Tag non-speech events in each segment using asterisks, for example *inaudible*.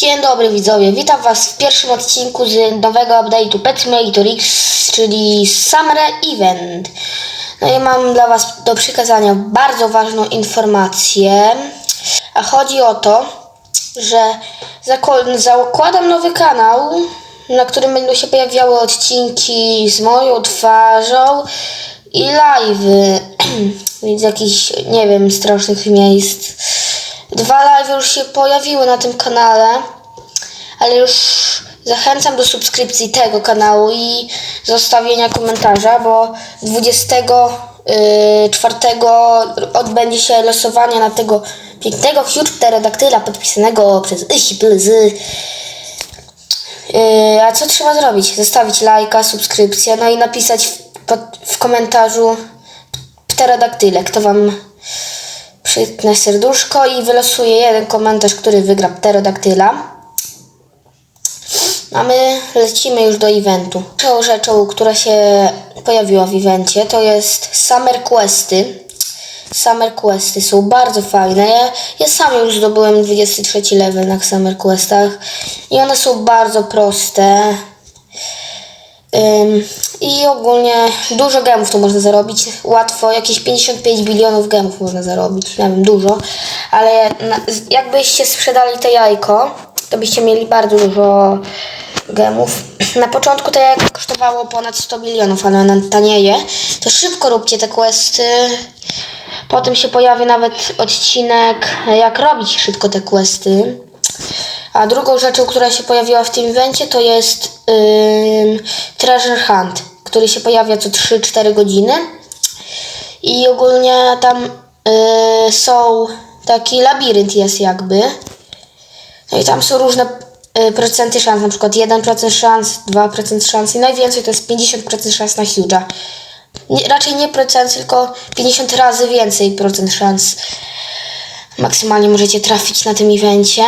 Dzień dobry widzowie, witam was w pierwszym odcinku z nowego update'u Pet Simulator X, czyli Summer Event. No i mam dla was do przekazania bardzo ważną informację, a chodzi o to, że zakładam nowy kanał, na którym będą się pojawiały odcinki z moją twarzą i live'y, *clears throat* więc jakichś, nie wiem, strasznych miejsc. Dwa live już się pojawiły na tym kanale, ale już zachęcam do subskrypcji tego kanału i zostawienia komentarza, bo 24 odbędzie się losowanie na tego pięknego pterodaktyla podpisanego przez Ysi Plezy. Yy, a co trzeba zrobić? Zostawić lajka, subskrypcję, no i napisać w, pod, w komentarzu pterodaktyle, kto wam przytnę serduszko i wylosuję jeden komentarz, który wygra pterodaktyla. A my lecimy już do eventu. Pierwszą rzeczą, która się pojawiła w evencie, to jest Summer Questy. Summer Questy są bardzo fajne. Ja, ja sam już zdobyłem 23 level na Summer Questach i one są bardzo proste. Ym, I ogólnie dużo gemów tu można zarobić. Łatwo, jakieś 55 bilionów gemów można zarobić. Nie wiem, dużo. Ale jakbyście sprzedali te jajko, to byście mieli bardzo dużo gemów. Na początku to jajko kosztowało ponad 100 milionów, ale ono tanieje. To szybko róbcie te questy. Potem się pojawi nawet odcinek, jak robić szybko te questy. A drugą rzeczą, która się pojawiła w tym evencie, to jest ym, Treasure Hunt, który się pojawia co 3-4 godziny. I ogólnie tam y, są taki labirynt jest jakby. No i tam są różne y, procenty szans, na przykład 1% szans, 2% szans i najwięcej to jest 50% szans na huge'a. Raczej nie procent, tylko 50 razy więcej procent szans maksymalnie możecie trafić na tym evencie.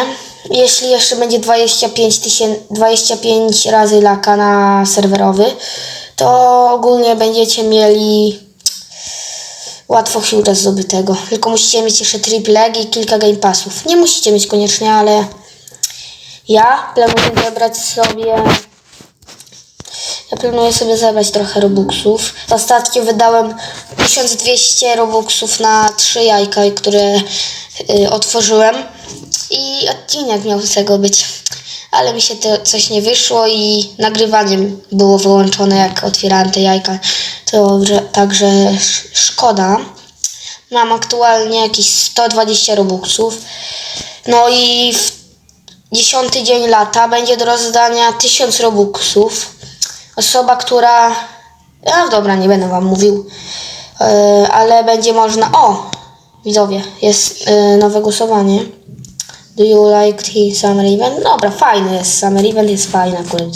Jeśli jeszcze będzie 25, tysię- 25 razy laka na serwerowy, to ogólnie będziecie mieli łatwo huge'a zdobytego. Tylko musicie mieć jeszcze triple egg i kilka game passów. Nie musicie mieć koniecznie, ale ja planuję zebrać sobie ja planuję sobie zebrać trochę robuxów. Ostatnio wydałem 1200 robuxów na trzy jajka, które y, otworzyłem. I odcinek miał z tego być. Ale mi się to coś nie wyszło i nagrywaniem było wyłączone jak otwierałem te jajka. To że, także sz- szkoda. Mam aktualnie jakieś 120 robuxów. No i w dziesiąty dzień lata będzie do rozdania 1000 robuxów. Osoba, która. A dobra, nie będę wam mówił. Yy, ale będzie można. O! Widzowie, jest yy, nowe głosowanie. Do you like the summer event? Dobra, fajny jest. Summer event jest fajny akurat.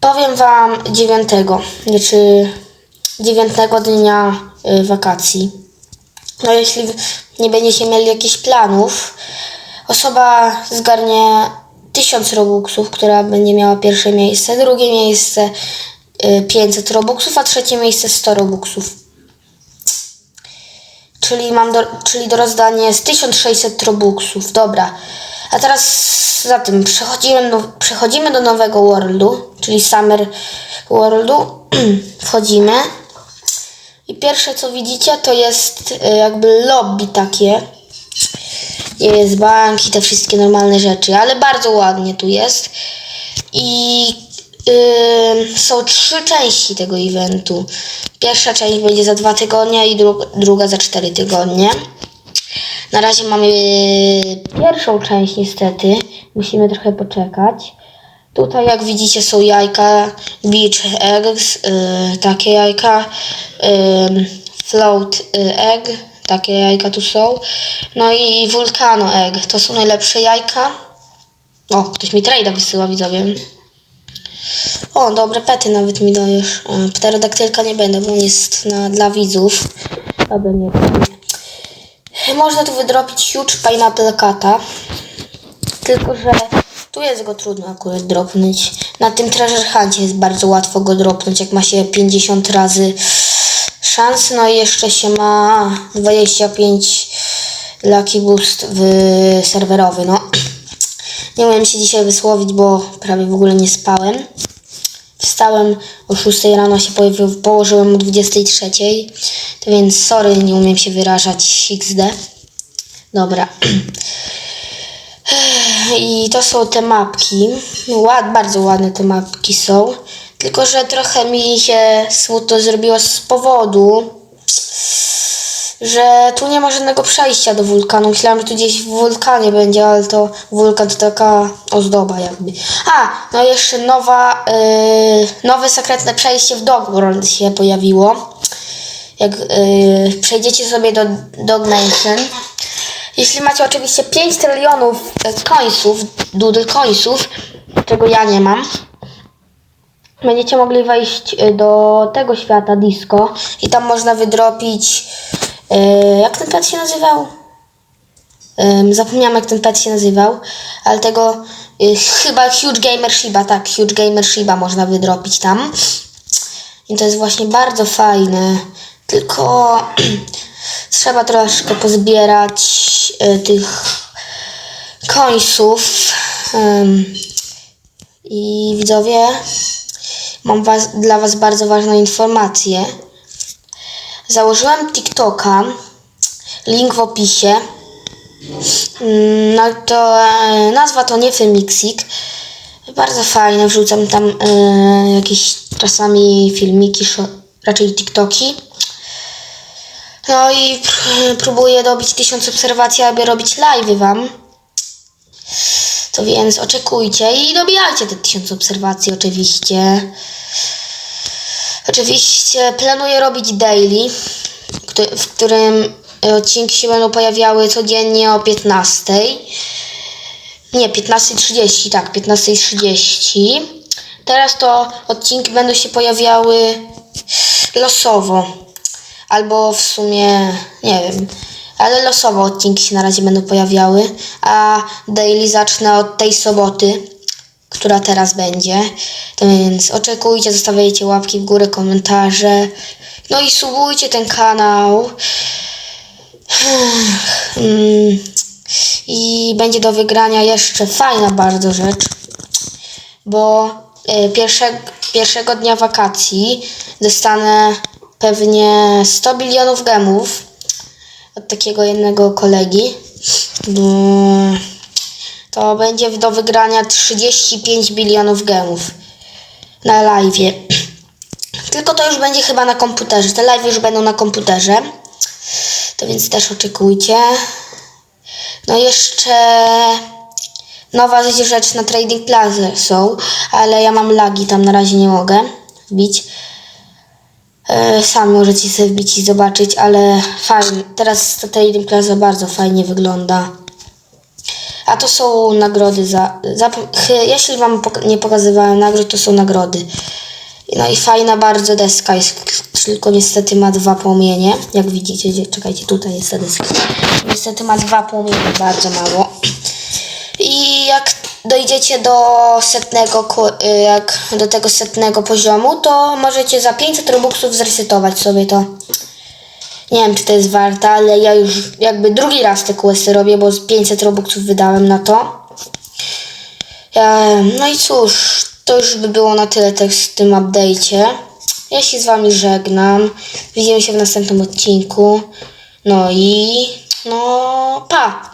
Powiem wam dziewiątego, znaczy dziewiątego dnia yy, wakacji. No jeśli nie będziecie mieli jakichś planów, osoba zgarnie 1000 robuxów, która będzie miała pierwsze miejsce, drugie miejsce y, 500 robuxów, a trzecie miejsce 100 robuxów. Czyli mam do, czyli do rozdania jest 1600 robuxów. Dobra. A teraz za tym przechodzimy do, przechodzimy do nowego worldu, czyli Summer Worldu. *clears throat* Wchodzimy. I pierwsze co widzicie to jest y, jakby lobby takie. Gdzie jest bank i te wszystkie normalne rzeczy, ale bardzo ładnie tu jest. I są trzy części tego eventu. Pierwsza część będzie za dwa tygodnie i dru druga za cztery tygodnie. Na razie mamy pierwszą część niestety. Musimy trochę poczekać. Tutaj jak widzicie są jajka beach eggs, y, takie jajka, y, float y, egg, takie jajka tu są. No i vulcano egg, to są najlepsze jajka. O, ktoś mi trade'a wysyła widzowie. O, dobre pety nawet mi dajesz. Pterodaktylka nie będę, bo on jest na, dla widzów. Aby nie Można tu wydropić huge pineapple cata. Tylko, że tu jest go trudno akurat dropnąć. Na tym treasure huncie jest bardzo łatwo go dropnąć, jak ma się 50 razy szans. No i jeszcze się ma 25 lucky boost w serwerowy, no. Nie umiem się dzisiaj wysłowić, bo prawie w ogóle nie spałem. Wstałem o 6 rano, się położyłem o 23. To więc sorry, nie umiem się wyrażać XD. Dobra. *clears throat* I to są te mapki. Ład, bardzo ładne te mapki są. Tylko, że trochę mi się smutno zrobiło z powodu, że tu nie ma żadnego przejścia do wulkanu. Myślałam, że tu gdzieś w wulkanie będzie, ale to wulkan to taka ozdoba jakby. A, no jeszcze nowa, yy, nowe sekretne przejście w Dogworld się pojawiło. Jak yy, przejdziecie sobie do Dog Mansion. Jeśli macie oczywiście 5 trylionów e, coinsów, doodle coinsów, czego ja nie mam, będziecie mogli wejść y, do tego świata disco i tam można wydropić. Jak ten pet się nazywał? Zapomniałam jak ten pet się nazywał, ale tego y, chyba Huge Gamer Shiba, tak, Huge Gamer Shiba można wydropić tam. I to jest właśnie bardzo fajne. Tylko *clears throat* trzeba troszkę pozbierać y, tych końców. I widzowie, mam was, dla Was bardzo ważną informację. Założyłem TikToka, link w opisie. Mm, No to e, nazwa to nie Femixik. Bardzo fajne, wrzucam tam e, jakieś czasami filmiki, raczej TikToki. No i pr- próbuję dobić tysiąc obserwacji, aby robić live'y Wam. To więc oczekujcie i dobijajcie te tysiąc obserwacji oczywiście. Oczywiście planuję robić daily, w którym odcinki się będą pojawiały codziennie o 15. Nie, 15.30, tak, 15.30. Teraz to odcinki będą się pojawiały losowo. Albo w sumie, nie wiem, ale losowo odcinki się na razie będą pojawiały, a daily zacznę od tej soboty, która teraz będzie. To więc oczekujcie, zostawiajcie łapki w górę, komentarze. No i subujcie ten kanał. Mm, I będzie do wygrania jeszcze fajna bardzo rzecz, bo y, pierwsze, pierwszego dnia wakacji dostanę pewnie 100 bilionów gemów od takiego jednego kolegi. Mm, To będzie do wygrania 35 bilionów gemów na live. *clears throat* Tylko to już będzie chyba na komputerze. Te live już będą na komputerze. To więc też oczekujcie. No jeszcze nowa rzecz na Trading Plaza są, ale ja mam lagi, tam na razie nie mogę wbić. E, Sami możecie sobie wbić i zobaczyć, ale fajnie. Teraz ta Trading Plaza bardzo fajnie wygląda. A to są nagrody za. za jeśli Wam nie pokazywałem nagród, to są nagrody. No i fajna bardzo deska jest, tylko niestety ma dwa płomienie. Jak widzicie, czekajcie, tutaj jest ta deska. Niestety ma dwa płomienie, bardzo mało. I jak dojdziecie do setnego, jak do tego setnego poziomu, to możecie za 500 robuxów zresetować sobie to. Nie wiem, czy to jest warte, ale ja już jakby drugi raz te questy robię, bo z 500 robuxów wydałem na to. No i cóż, to już by było na tyle też w tym update'cie. Ja się z wami żegnam. Widzimy się w następnym odcinku. No i no pa!